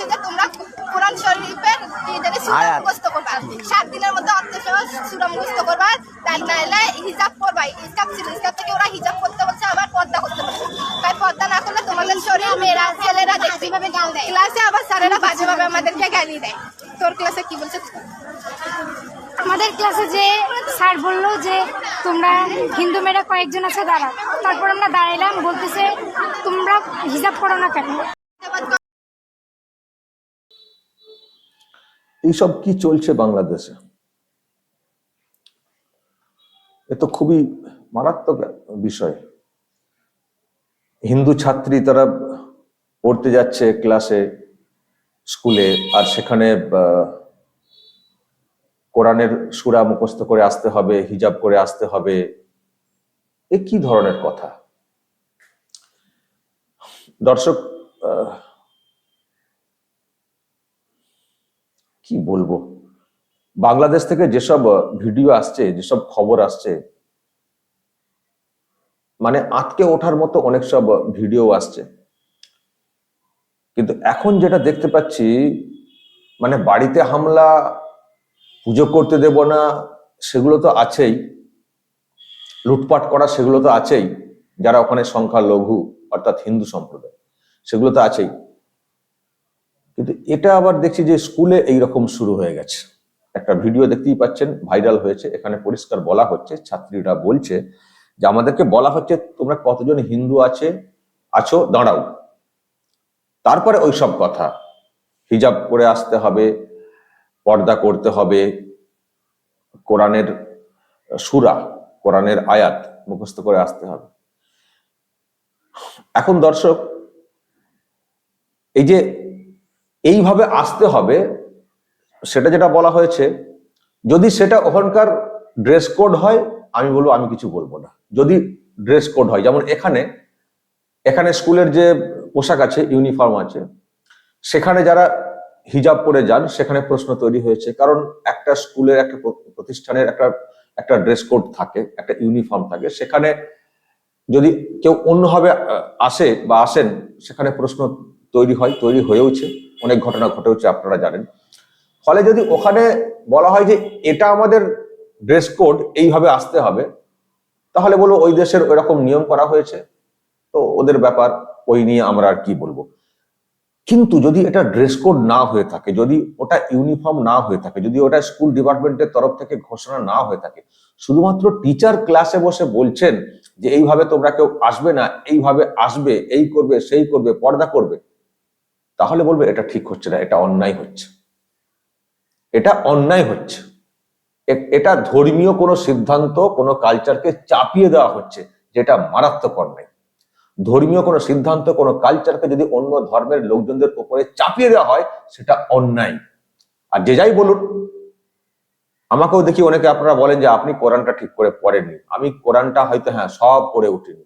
বলছে যে তোমরা কোরআন শরীফের জানি সূরা। মুখস্থ করবা। সাত দিনের মধ্যে অর্থ সহ সূরা মুখস্থ করবা। তাই নাইলে হিজাব করবা হিজাব ছিল হিজাব থেকে ওরা হিজাব করতে বলছে আবার পর্দা করতে বলছে। তাই পর্দা না করলে তোমাদের শরীর মেয়েরা ছেলেরা দেখবে। কীভাবে গাল দেয়? ক্লাসে আবার স্যারেরা বাজেভাবে আমাদেরকে গালি দেয়। তোর ক্লাসে কি বলছে? আমাদের ক্লাসে যে স্যার বলল যে তোমরা হিন্দু মেয়েরা কয়েকজন আছে দাঁড়াও। তারপর আমরা দাঁড়াইলাম বলতেছে তোমরা হিসাব করো না কেন? এইসব কি চলছে বাংলাদেশে? এ তো খুবই মারাত্মক বিষয়। হিন্দু ছাত্রী তারা পড়তে যাচ্ছে ক্লাসে, স্কুলে, আর সেখানে কোরআনের সুরা মুখস্থ করে আসতে হবে, হিজাব করে আসতে হবে। এ কি ধরনের কথা? দর্শক কি বলব? বাংলাদেশ থেকে যেসব ভিডিও আসছে, যেসব খবর আসছে মানে আটকে ওঠার মতো অনেক সব ভিডিও আসছে। কিন্তু এখন যেটা দেখতে পাচ্ছি মানে বাড়িতে হামলা, পুজো করতে দেব না, সেগুলো তো আছেই। লুটপাট করা সেগুলো তো আছেই, যারা ওখানে সংখ্যা লঘু অর্থাৎ হিন্দু সম্প্রদায়, সেগুলো তো আছেই। কিন্তু এটা আবার দেখছি যে স্কুলে এই রকম শুরু হয়ে গেছে। একটা ভিডিও দেখতেই পাচ্ছেন, ভাইরাল হয়েছে। এখানে পরিষ্কার বলা হচ্ছে, ছাত্রীরা বলছে যে আমাদেরকে বলা হচ্ছে, তোমরা কতজন হিন্দু আছে? আছো, দাঁড়াও। তারপরে ওই সব কথা, হিজাব করে আসতে হবে, পর্দা করতে হবে, কোরআনের সুরা, কোরআনের আয়াত মুখস্থ করে আসতে হবে। এখন দর্শক, এই যে এইভাবে আসতে হবে, সেটা যেটা বলা হয়েছে, যদি সেটা ওখানকার ড্রেস কোড হয়, আমি বলব আমি কিছু বলব না। যদি ড্রেস কোড হয়, যেমন এখানে এখানে স্কুলের যে পোশাক আছে, ইউনিফর্ম আছে, সেখানে যারা হিজাব পরে যান, সেখানে প্রশ্ন তৈরি হয়েছে। কারণ একটা স্কুলের, একটা প্রতিষ্ঠানের একটা একটা ড্রেস কোড থাকে, একটা ইউনিফর্ম থাকে, সেখানে যদি কেউ অন্যভাবে আসে বা আসেন, সেখানে প্রশ্ন তৈরি হয়, তৈরি হয়েওছে। অনেক ঘটনা ঘটেওছে, আপনারা জানেন। ফলে যদি ওখানে বলা হয় যে এটা আমাদের ড্রেস কোড এইভাবে আসতে হবে, তাহলে বলব ওই দেশের ওইরকম নিয়ম করা হয়েছে। তো ওদের ব্যাপার, ওই নিয়ে আমরা আর কি বলব? কিন্তু যদি এটা ড্রেস কোড না হয়ে থাকে, যদি ওটা ইউনিফর্ম না হয়ে থাকে, যদি ওটা স্কুল ডিপার্টমেন্টের তরফ থেকে ঘোষণা না হয়ে থাকে, শুধুমাত্র টিচার ক্লাসে বসে বলছেন যে এইভাবে তোমরা কেউ আসবে না, এইভাবে আসবে, এই করবে, সেই করবে, পর্দা করবে তাহলে বলবে এটা ঠিক হচ্ছে না, এটা অন্যায় হচ্ছে। এটা অন্যায় হচ্ছে। এটা ধর্মীয় কোনো সিদ্ধান্ত, কোনো কালচারকে চাপিয়ে দেওয়া হচ্ছে, যেটা মারাত্মক অন্যায়। ধর্মীয় কোনো সিদ্ধান্ত, কোনো কালচারকে যদি অন্য ধর্মের লোকজনদের উপরে চাপিয়ে দেওয়া হয়, সেটা অন্যায়। আর যে যাই বলুন, আমাকেও দেখি অনেকে আপনারা বলেন যে আপনি কোরআনটা ঠিক করে পড়েননি। আমি কোরআনটা হয়তো হ্যাঁ সব পড়ে উঠিনি।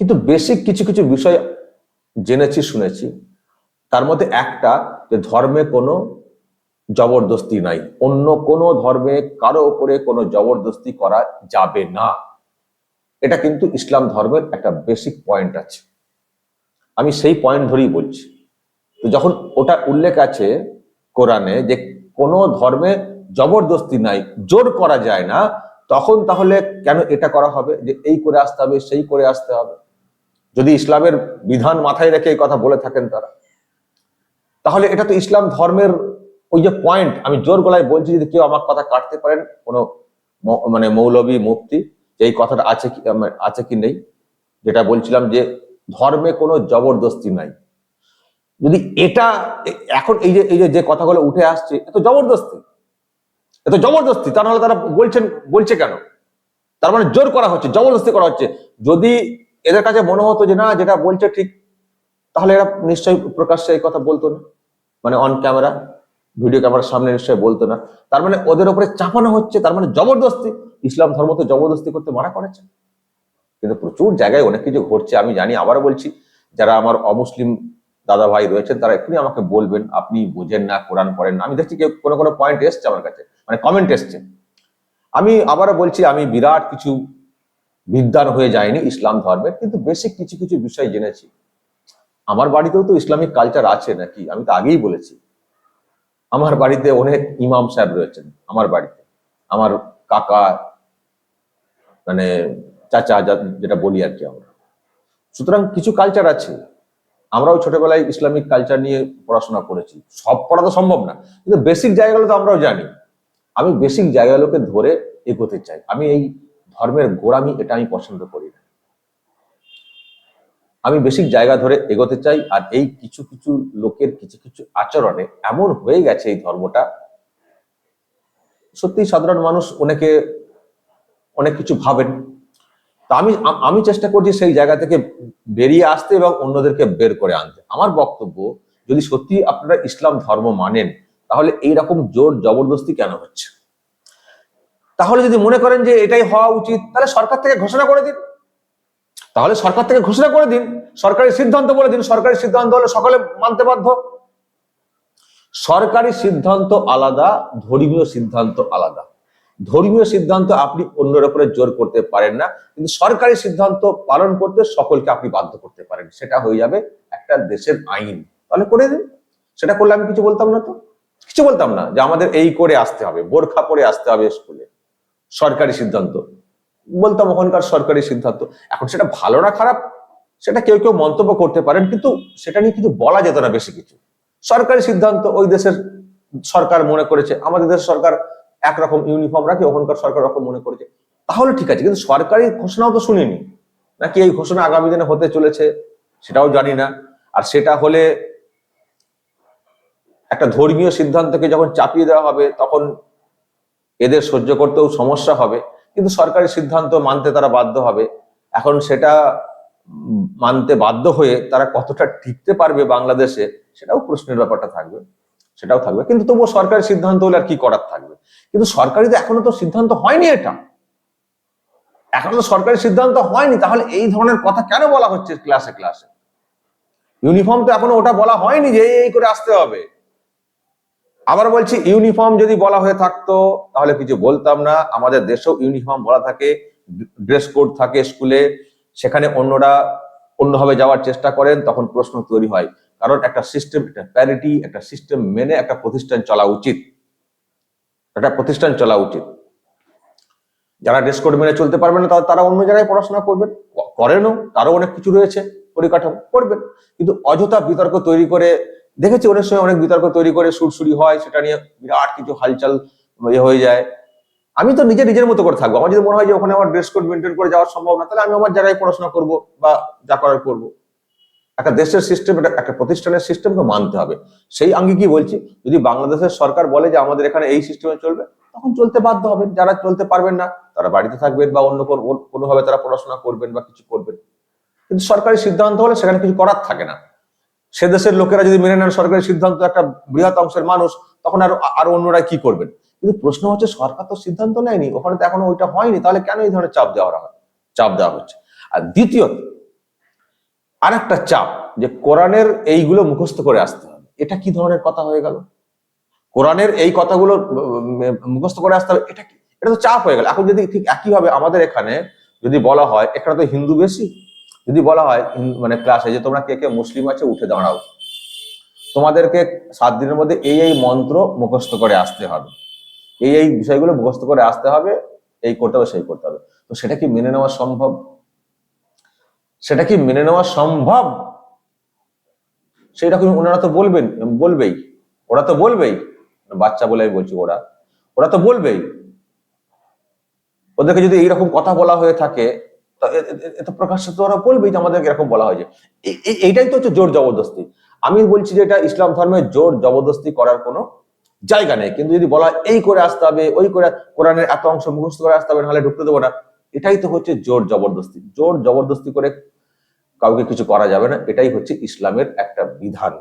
কিন্তু বেসিক কিছু কিছু বিষয় জেনেছি, শুনেছি। তার মধ্যে একটা যে ধর্মে কোনো জবরদস্তি নাই। অন্য কোনো ধর্মে কারও উপরে কোনো জবরদস্তি করা যাবে না। এটা কিন্তু ইসলাম ধর্মের একটা বেসিক পয়েন্ট আছে। আমি সেই পয়েন্ট ধরেই বলছি। তো যখন ওটা উল্লেখ আছে কোরআনে যে কোনো ধর্মে জবরদস্তি নাই, জোর করা যায় না, তখন তাহলে কেন এটা করা হবে? যে এই করে আসতে হবে, সেই করে আসতে হবে। যদি ইসলামের বিধান মাথায় রেখে এই কথা বলে থাকেন তারা। তাহলে এটা তো ইসলাম ধর্মের ওই যে পয়েন্ট আমি জোর গলায় বলছি যদি কেউ আমার কথা কাটতে পারেন, কোনো মানে মৌলবী মুক্তি যে এই কথাটা আছে কি আছে কি নেই, যেটা বলছিলাম যে ধর্মে কোনো জবরদস্তি নাই। যদি এটা এখন এই যে এই যে যে কথাগুলো উঠে আসছে এত জবরদস্তি। এত জবরদস্তি তা নাহলে তারা বলছেন, বলছে কেন? তার মানে জোর করা হচ্ছে, জবরদস্তি করা হচ্ছে। যদি এদের কাছে মনে হতো যে না, যেটা বলছে ঠিক, তাহলে এরা নিশ্চয়ই প্রকাশ্যে এই কথা বলতো না। মানে অন ক্যামেরা ভিডিও ক্যামেরার সামনে নিশ্চয়ই বলতো না। তার মানে ওদের উপরে চাপানো হচ্ছে, তার মানে জবরদস্তি। ইসলাম ধর্ম তো জবরদস্তি করতে মানা করেছে। কিন্তু প্রচুর জায়গায় অনেক কিছু ঘটছে, আমি জানি, আবারও বলছি, যারা আমার অমুসলিম দাদা ভাই রয়েছেন, তারা এক্ষুনি আমাকে বলবেন, আপনি বোঝেন না, কোরআন পড়েন না। আমি দেখছি কেউ কোনো কোনো পয়েন্ট এসছে আমার কাছে মানে কমেন্ট এসছে। আমি আবারও বলছি, আমি বিরাট কিছু বিদ্যান হয়ে যায়নি ইসলাম ধর্মের, কিন্তু বেসিক কিছু কিছু বিষয় জেনেছি। আমার বাড়িতেও তো ইসলামিক কালচার আছে নাকি? আমি তো আগেই বলেছি। আমার বাড়িতে অনেক ইমাম সাহেব রয়েছেন আমার বাড়িতে। আমার কাকা মানে চাচা যেটা বলি আর কি আমরা। সুতরাং কিছু কালচার আছে। আমরাও ছোটবেলায় ইসলামিক কালচার নিয়ে পড়াশোনা করেছি। সব পড়া তো সম্ভব না। কিন্তু বেসিক জায়গাগুলো তো আমরাও জানি। আমি বেসিক জায়গাগুলোকে ধরে এগোতে চাই। আমি এই ধর্মের গোড়ামি এটা আমি পছন্দ করি না। আমি বেসিক জায়গা ধরে এগোতে চাই আর এই কিছু কিছু লোকের কিছু কিছু আচরণে এমন হয়ে গেছে এই ধর্মটা। সত্যি সাধারণ মানুষ অনেকে অনেক কিছু ভাবেন। তা আমি আমি চেষ্টা করছি সেই জায়গা থেকে বেরিয়ে আসতে এবং অন্যদেরকে বের করে আনতে। আমার বক্তব্য, যদি সত্যি আপনারা ইসলাম ধর্ম মানেন, তাহলে এই রকম জোর জবরদস্তি কেন হচ্ছে? তাহলে যদি মনে করেন যে এটাই হওয়া উচিত, তাহলে সরকার থেকে ঘোষণা করে দিন। তাহলে সরকার থেকে ঘোষণা করে দিন। সরকারি সিদ্ধান্ত বলে দিন। সরকারি সিদ্ধান্ত হলে সকলে মানতে বাধ্য। সরকারি সিদ্ধান্ত আলাদা, ধর্মীয় সিদ্ধান্ত আলাদা। ধর্মীয় সিদ্ধান্ত আপনি অন্যের উপরে জোর করতে পারেন না, কিন্তু সরকারি সিদ্ধান্ত পালন করতে সকলকে আপনি বাধ্য করতে পারেন। সেটা হয়ে যাবে একটা দেশের আইন। তাহলে করে দিন। সেটা করলে আমি কিছু বলতাম না তো? কিছু বলতাম না যে আমাদের এই করে আসতে হবে, বোরখা পরে আসতে হবে স্কুলে। সরকারি সিদ্ধান্ত। বলতাম ওখানকার সরকারি সিদ্ধান্ত। এখন সেটা ভালো না খারাপ, সেটা কেউ কেউ মন্তব্য করতে পারেন, কিন্তু সেটা নিয়ে কিছু বলা যেত না বেশি কিছু। সরকারি সিদ্ধান্ত ওই দেশের সরকার মনে করেছে, আমাদের দেশের সরকার একরকম ইউনিফর্ম রাখে, ওখানকার সরকার রকম মনে করেছে। তাহলে ঠিক আছে, কিন্তু সরকারি ঘোষণাও তো শুনিনি। নাকি এই ঘোষণা আগামী দিনে হতে চলেছে, সেটাও জানি না। আর সেটা হলে একটা ধর্মীয় সিদ্ধান্তকে যখন চাপিয়ে দেওয়া হবে, তখন এদের সহ্য করতেও সমস্যা হবে, কিন্তু সরকারি সিদ্ধান্ত মানতে তারা বাধ্য হবে। এখন সেটা মানতে বাধ্য হয়ে তারা কতটা টিকতে পারবে বাংলাদেশে সেটাও প্রশ্নের ব্যাপারটা থাকবে, সেটাও থাকবে। কিন্তু তবুও সরকারি সিদ্ধান্ত হলে আর কি করার থাকবে? কিন্তু সরকারি তো এখনও তো সিদ্ধান্ত হয়নি এটা। এখনও তো সরকারি সিদ্ধান্ত হয়নি, তাহলে এই ধরনের কথা কেন বলা হচ্ছে ক্লাসে ক্লাসে ইউনিফর্ম তো এখনও ওটা বলা হয়নি যে এই এই করে আসতে হবে। আবার বলছি, ইউনিফর্ম যদি বলা হয়ে থাকতো, তাহলে কিছু বলতাম না। আমাদের দেশেও ইউনিফর্ম বলা থাকে, ড্রেস কোড থাকে স্কুলে। সেখানে অন্যরা অন্যভাবে যাওয়ার চেষ্টা করেন, তখন প্রশ্ন তৈরি হয়। কারণ একটা সিস্টেম একটা প্যারিটি একটা সিস্টেম মেনে একটা প্রতিষ্ঠান চলা উচিত। একটা প্রতিষ্ঠান চলা উচিত। যারা ড্রেস কোড মেনে চলতে পারবে না তারা- তারা অন্য জায়গায় পড়াশোনা করবেন। করেনও, তারও অনেক কিছু রয়েছে, পরিকাঠামো, করবেন। কিন্তু অযথা বিতর্ক তৈরি করে দেখেছি অনেক সময় অনেক বিতর্ক তৈরি করে সুরসুরি হয়, সেটা নিয়ে বিরাট কিছু হালচাল ইয়ে হয়ে যায়। আমি তো নিজে নিজের মতো করে থাকব। আমার যদি মনে হয় যে ওখানে আমার ড্রেস কোড মেনটেন করে যাওয়ার সম্ভব না তাহলে আমি আমার জায়গায় পড়াশোনা করব বা যা করার করব। একটা দেশের সিস্টেম একটা প্রতিষ্ঠানের সিস্টেমকে মানতে হবে। সেই আঙ্গি কি বলছি? যদি বাংলাদেশের সরকার বলে যে আমাদের এখানে এই সিস্টেমে চলবে, তখন চলতে বাধ্য হবেন। যারা চলতে পারবেন না, তারা বাড়িতে থাকবেন বা অন্য কোনো, কোনোভাবে তারা পড়াশোনা করবেন বা কিছু করবেন। কিন্তু সরকারি সিদ্ধান্ত হলে সেখানে কিছু করার থাকে না। সে দেশের লোকেরা যদি মেনে নেন সরকারের সিদ্ধান্ত একটা বৃহৎ অংশের মানুষ, তখন আর আরও অন্যরা কি করবেন? কিন্তু প্রশ্ন হচ্ছে, সরকার তো সিদ্ধান্ত নেয়নি, ওখানে তো এখনও ওইটা হয়নি, তাহলে কেন এই ধরনের চাপ দেওয়া হয়? চাপ দেওয়া হচ্ছে। আর দ্বিতীয়ত আর একটা চাপ যে কোরআনের এইগুলো মুখস্থ করে আসতে হবে। এটা কি ধরনের কথা হয়ে গেল? কোরআনের এই কথাগুলো মুখস্থ করে আসতে হবে, এটা কি? এটা তো চাপ হয়ে গেল। এখন যদি ঠিক একইভাবে আমাদের এখানে যদি বলা হয়, এখানে তো হিন্দু বেশি যদি বলা হয় মানে ক্লাসে যে তোমরা কে কে মুসলিম আছে উঠে দাঁড়াও। তোমাদেরকে সাত দিনের মধ্যে এই এই মন্ত্র মুখস্থ করে আসতে হবে। এই এই বিষয়গুলো মুখস্থ করে আসতে হবে, এই করতে হবে, সেই করতে হবে। তো সেটা কি মেনে নেওয়া সম্ভব? সেটা কি মেনে নেওয়া সম্ভব? সেই রকম ওনারা তো বলবেন, বলবেই। ওরা তো বলবেই। বাচ্চা বলে আমি বলছি ওরা। ওরা তো বলবেই। ওদেরকে যদি এইরকম কথা বলা হয়ে থাকে তা এ- এ- এ তো প্রকাশ্যে তো ওরা বলবেই যে আমাদেরকে এরকম বলা হয়েছে এইটাই তো হচ্ছে জোর জবরদস্তি। আমি বলছি যে এটা ইসলাম ধর্মের জোর জবরদস্তি করার কোনো জায়গা নেই। কিন্তু যদি বলা এই করে আসতে হবে, ওই করে কোরআনের এত অংশ মুখস্থ করে আসতে হবে, নাহলে ঢুকতে দেবো না। এটাই তো হচ্ছে জোর জবরদস্তি। জোর জবরদস্তি করে কাউকে কিছু করা যাবে না। এটাই হচ্ছে ইসলামের একটা বিধান।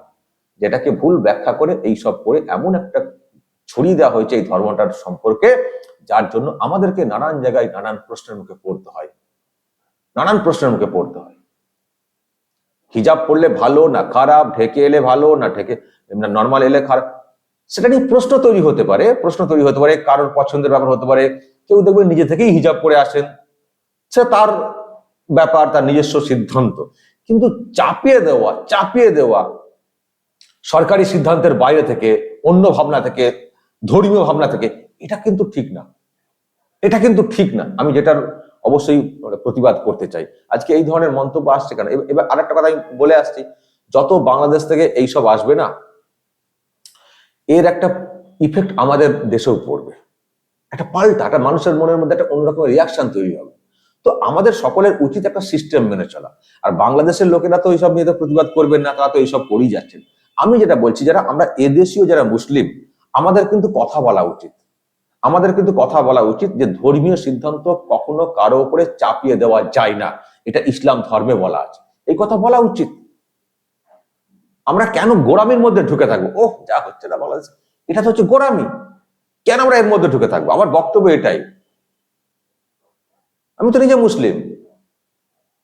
যেটাকে ভুল ব্যাখ্যা করে এই সব করে এমন একটা ছড়িয়ে দেওয়া হয়েছে এই ধর্মটার সম্পর্কে, যার জন্য আমাদেরকে নানান জায়গায় নানান প্রশ্নের মুখে পড়তে হয়। নানান প্রশ্নের মুখে পড়তে হয়। হিজাব পড়লে ভালো, না খারাপ, ঢেকে এলে ভালো, না ঢেকে নর্মাল এলে খারাপ, সেটা নিয়ে প্রশ্ন তৈরি হতে পারে, প্রশ্ন তৈরি হতে পারে, কারোর পছন্দের ব্যাপার হতে পারে, কেউ দেখবেন নিজে থেকেই হিজাব পরে আসেন, সে তার ব্যাপার, তার নিজস্ব সিদ্ধান্ত। কিন্তু চাপিয়ে দেওয়া চাপিয়ে দেওয়া, সরকারি সিদ্ধান্তের বাইরে থেকে, অন্য ভাবনা থেকে, ধর্মীয় ভাবনা থেকে, এটা কিন্তু ঠিক না। এটা কিন্তু ঠিক না। আমি যেটার অবশ্যই প্রতিবাদ করতে চাই। আজকে এই ধরনের মন্তব্য আসছে কেন? এবার- এবার আরেকটা কথা আমি বলে আসছি। যত বাংলাদেশ থেকে এইসব আসবে না, এর একটা ইফেক্ট আমাদের দেশেও পড়বে। একটা পাল্টা, একটা মানুষের মনের মধ্যে একটা অন্যরকম রিয়াকশন তৈরি হবে। তো আমাদের সকলের উচিত একটা সিস্টেম মেনে চলা। আর বাংলাদেশের লোকেরা তো এইসব নিয়ে তো প্রতিবাদ করবেন না, তারা তো এইসব করেই যাচ্ছেন। আমি যেটা বলছি, যারা আমরা এদেশীয় যারা মুসলিম, আমাদের কিন্তু কথা বলা উচিত। আমাদের কিন্তু কথা বলা উচিত যে ধর্মীয় সিদ্ধান্ত কখনো কারও উপরে চাপিয়ে দেওয়া যায় না। এটা ইসলাম ধর্মে বলা আছে। এই কথা বলা উচিত। আমরা কেন গোড়ামির মধ্যে ঢুকে থাকব? ওহ, যা হচ্ছে না বাংলাদেশ। এটা তো হচ্ছে গোড়ামি। কেন আমরা এর মধ্যে ঢুকে থাকব? আমার বক্তব্য এটাই। আমি তো নিজে মুসলিম।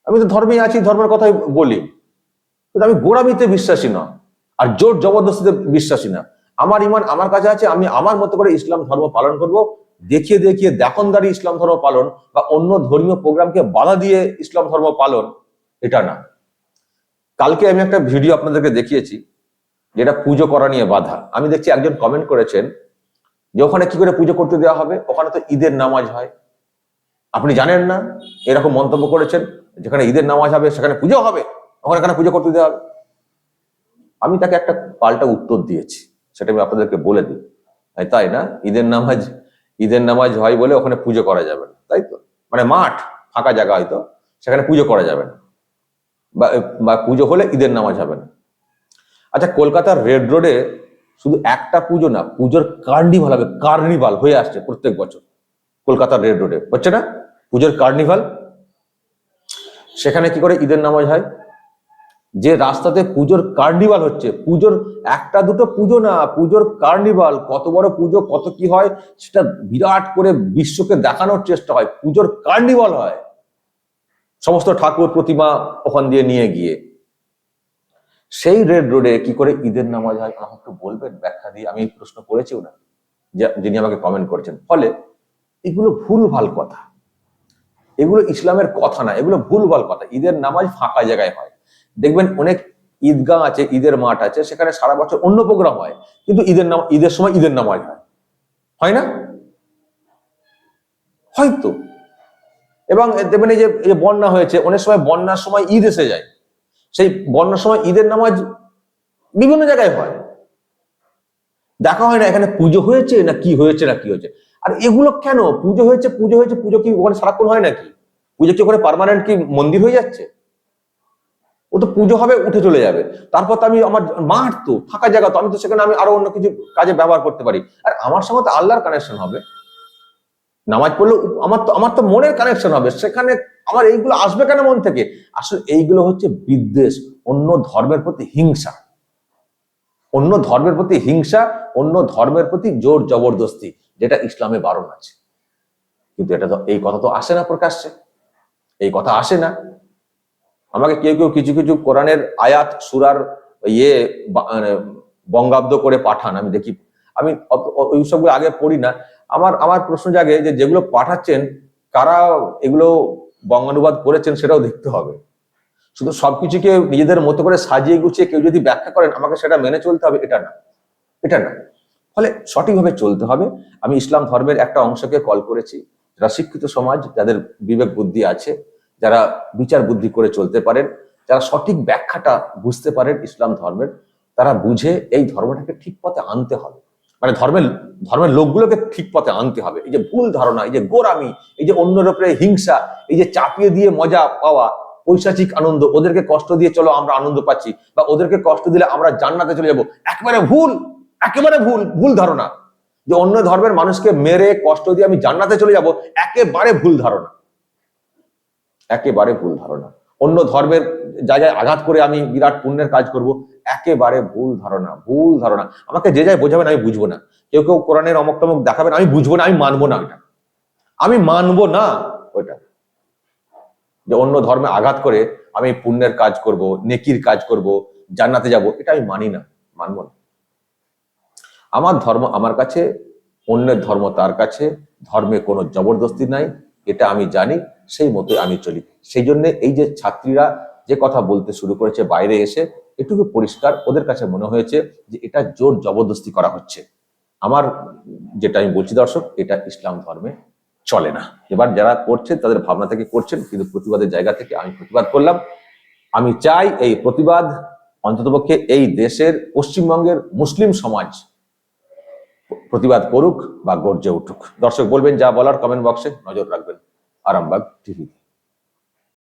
আমি তো ধর্মে আছি, ধর্মের কথাই বলি। কিন্তু আমি গোড়ামিতে বিশ্বাসী না আর জোর জবরদস্তিতে বিশ্বাসী না। আমার ইমান আমার কাছে আছে, আমি আমার মতো করে ইসলাম ধর্ম পালন করব। দেখিয়ে দেখিয়ে দেখনদারি ইসলাম ধর্ম পালন বা অন্য ধর্মীয় প্রোগ্রামকে বাধা দিয়ে ইসলাম ধর্ম পালন, এটা না। কালকে আমি একটা ভিডিও আপনাদেরকে দেখিয়েছি, যেটা পুজো করা নিয়ে বাধা। আমি দেখছি একজন কমেন্ট করেছেন যে ওখানে কি করে পুজো করতে দেওয়া হবে? ওখানে তো ঈদের নামাজ হয়। আপনি জানেন না? এরকম মন্তব্য করেছেন, যেখানে ঈদের নামাজ হবে, সেখানে পুজো হবে, ওখানে কেন পুজো করতে দেওয়া হবে? আমি তাকে একটা পাল্টা উত্তর দিয়েছি। সেটা আমি আপনাদেরকে বলে দিই। তাই না? ঈদের নামাজ ঈদের নামাজ হয় বলে ওখানে পুজো করা যাবে না, তাই তো? মানে মাঠ, ফাঁকা জায়গা হয়তো, সেখানে পুজো করা যাবে না। বা পুজো হলে ঈদের নামাজ হবে না। আচ্ছা কলকাতার রেড রোডে শুধু একটা পুজো না, পুজোর কার্নিভাল হবে, কার্নিভাল হয়ে আসছে প্রত্যেক বছর। কলকাতার রেড রোডে, হচ্ছে না? পুজোর কার্নিভাল। সেখানে কি করে ঈদের নামাজ হয়? যে রাস্তাতে পুজোর কার্নিভাল হচ্ছে, পুজোর একটা দুটো পুজো না, পুজোর কার্নিভাল, কত বড় পুজো, কত কি হয়, সেটা বিরাট করে বিশ্বকে দেখানোর চেষ্টা হয়, পুজোর কার্নিভাল হয়। সমস্ত ঠাকুর প্রতিমা ওখান দিয়ে নিয়ে গিয়ে। সেই রেড রোডে কি করে ঈদের নামাজ হয়, আমাকে একটু বলবেন? ব্যাখ্যা দিয়ে আমি প্রশ্ন করেছিও না যিনি আমাকে কমেন্ট করেছেন। ফলে এগুলো ভুলভাল কথা। এগুলো ইসলামের কথা না, এগুলো ভুল ভালো কথা। ঈদের নামাজ ফাঁকা জায়গায় হয়। দেখবেন অনেক ঈদগাহ আছে, ঈদের মাঠ আছে, সেখানে সারা বছর অন্য প্রোগ্রাম হয়, কিন্তু ঈদের নাম, ঈদের সময় ঈদের নামাজ হয় হয় না? হয়তো। এবং দেখবেন এই যে বন্যা হয়েছে, অনেক সময় বন্যার সময় ঈদ এসে যায়। সেই বন্যার সময় ঈদের নামাজ বিভিন্ন জায়গায় হয়। দেখা হয় না এখানে পুজো হয়েছে না কি হয়েছে না কি হয়েছে। আর এগুলো কেন? পুজো হয়েছে পুজো হয়েছে, পুজো কি ওখানে সারাক্ষণ হয় নাকি? পুজো কি ওখানে পার্মানেন্ট কি মন্দির হয়ে যাচ্ছে? ও তো পুজো হবে, উঠে চলে যাবে। তারপর তো আমি আমার মাঠ তো, ফাঁকা জায়গা তো, আমি তো সেখানে আমি আরও অন্য কিছু কাজে ব্যবহার করতে পারি। আর আমার সঙ্গে তো আল্লাহর কানেকশন হবে। নামাজ পড়লে আমার তো আমার তো মনের কানেকশন হবে। সেখানে আমার এইগুলো আসবে কেন মন থেকে? আসলে এইগুলো হচ্ছে বিদ্বেষ, অন্য ধর্মের প্রতি হিংসা। অন্য ধর্মের প্রতি হিংসা, অন্য ধর্মের প্রতি জোর জবরদস্তি, যেটা ইসলামে বারণ আছে। কিন্তু এটা তো, এই কথা তো আসে না প্রকাশ্যে। এই কথা আসে না। আমাকে কেউ কেউ কিছু কিছু কোরআনের আয়াত, সুরার ইয়ে মানে বঙ্গাব্দ করে পাঠান, আমি দেখি। আমি অত- ওই সবগুলো আগে পড়ি না। আমার আমার প্রশ্ন জাগে যে যেগুলো পাঠাচ্ছেন, কারা এগুলো বঙ্গানুবাদ করেছেন সেটাও দেখতে হবে। শুধু সবকিছুকে নিজেদের মতো করে সাজিয়ে গুছিয়ে কেউ যদি ব্যাখ্যা করেন, আমাকে সেটা মেনে চলতে হবে, এটা না। এটা না। ফলে সঠিকভাবে চলতে হবে। আমি ইসলাম ধর্মের একটা অংশকে কল করেছি। যারা শিক্ষিত সমাজ, যাদের বিবেক বুদ্ধি আছে যারা বিচার বুদ্ধি করে চলতে পারেন, যারা সঠিক ব্যাখ্যাটা বুঝতে পারেন ইসলাম ধর্মের, তারা বুঝে এই ধর্মটাকে ঠিক পথে আনতে হবে। মানে ধর্মের ধর্মের লোকগুলোকে ঠিক পথে আনতে হবে। এই যে ভুল ধারণা, এই যে গোরামি এই যে অন্যের উপরে হিংসা, এই যে চাপিয়ে দিয়ে মজা পাওয়া, পৈশাচিক আনন্দ, ওদেরকে কষ্ট দিয়ে চলো আমরা আনন্দ পাচ্ছি বা ওদেরকে কষ্ট দিলে আমরা জান্নাতে চলে যাব, একেবারে ভুল একেবারে ভুল ভুল ধারণা। যে অন্য ধর্মের মানুষকে মেরে, কষ্ট দিয়ে আমি জান্নাতে চলে যাব, একেবারে ভুল ধারণা। একেবারে ভুল ধারণা। অন্য ধর্মের জায়গায় আঘাত করে আমি বিরাট পুণ্যের কাজ করব, একেবারে ভুল ধারণা ভুল ধারণা। আমাকে যে যায় বোঝাবেন আমি বুঝব না। কেউ কেউ কোরআনের অমক টমক দেখাবেন, আমি বুঝব না, আমি মানবো না ওইটা। আমি মানবো না ওইটা। যে অন্য ধর্মে আঘাত করে আমি পুণ্যের কাজ করব, নেকির কাজ করব, জান্নাতে যাব, এটা আমি মানি না, মানবো না। আমার ধর্ম আমার কাছে, অন্যের ধর্ম তার কাছে, ধর্মে কোনো জবরদস্তি নাই, এটা আমি জানি। সেই মতো আমি চলি। সেই জন্য এই যে ছাত্রীরা যে কথা বলতে শুরু করেছে, বাইরে এসে এটুকু পরিষ্কার ওদের কাছে মনে হয়েছে যে এটা জোর জবরদস্তি করা হচ্ছে। আমার যেটা আমি বলছি দর্শক, এটা ইসলাম ধর্মে চলে না। এবার যারা করছেন তাদের ভাবনা থেকে করছেন, কিন্তু প্রতিবাদের জায়গা থেকে আমি প্রতিবাদ করলাম। আমি চাই এই প্রতিবাদ অন্ততপক্ষে এই দেশের পশ্চিমবঙ্গের মুসলিম সমাজ প্রতিবাদ করুক বা গর্জে উঠুক। দর্শক বলবেন যা বলার কমেন্ট বক্সে নজর রাখবেন। आरामबाग थी